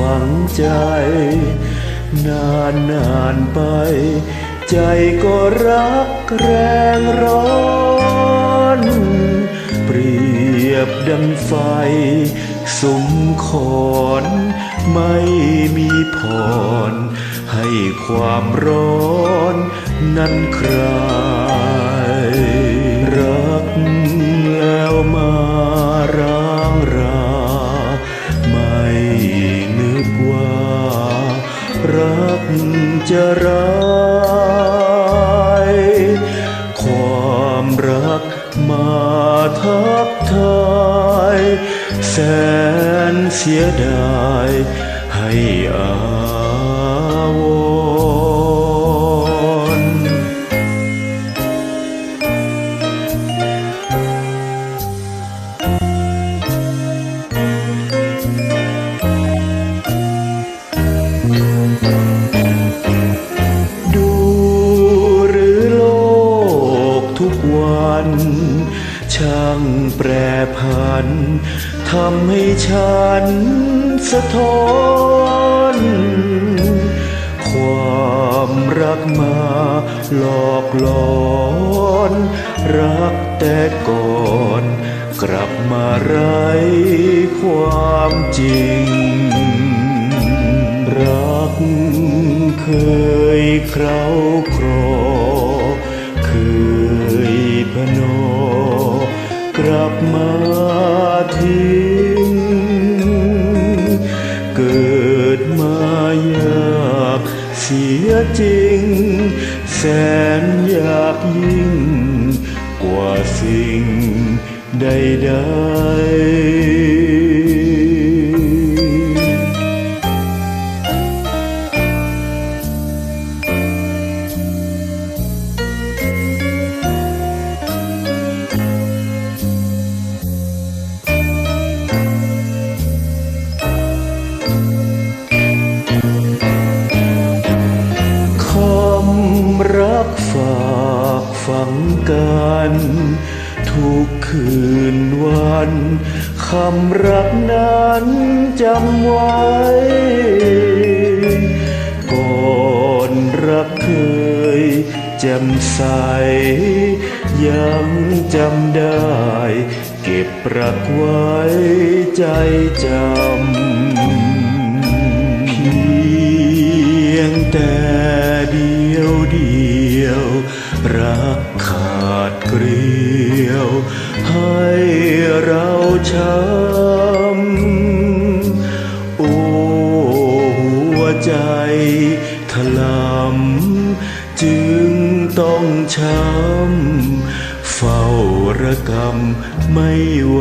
ฝังใจ นานนานไป ใจก็รักแรงร้อน เปรียบดังไฟสมขอนไม่มีผ่อนให้ความร้อนนั้นคลา จะร้ายความรักมาทักทายแสนเสียดายให้อา กวัน ช่างแปรผันทำให้ฉันสะท้อน ความรักมาหลอกหลอน รักแต่ก่อนกลับมาไร้ความจริง รักเคยเคล้าครอเค ยพนอกลับมาทิ้งเกิดมายากเสียจริง แสนอยากยิ่ง กว่าสิ่งใดๆัน ทุกคืนวันคำรักนั้นจำไว้ ก่อนรักเคยแจ่มใส ยังจำได้ เก็บรักไว้ใจจำ เพียงแต่ เกลียวให้เราช้ำโอ้หัวใจถลำจึงต้องช้ำเฝ้าระกำไม่ไหว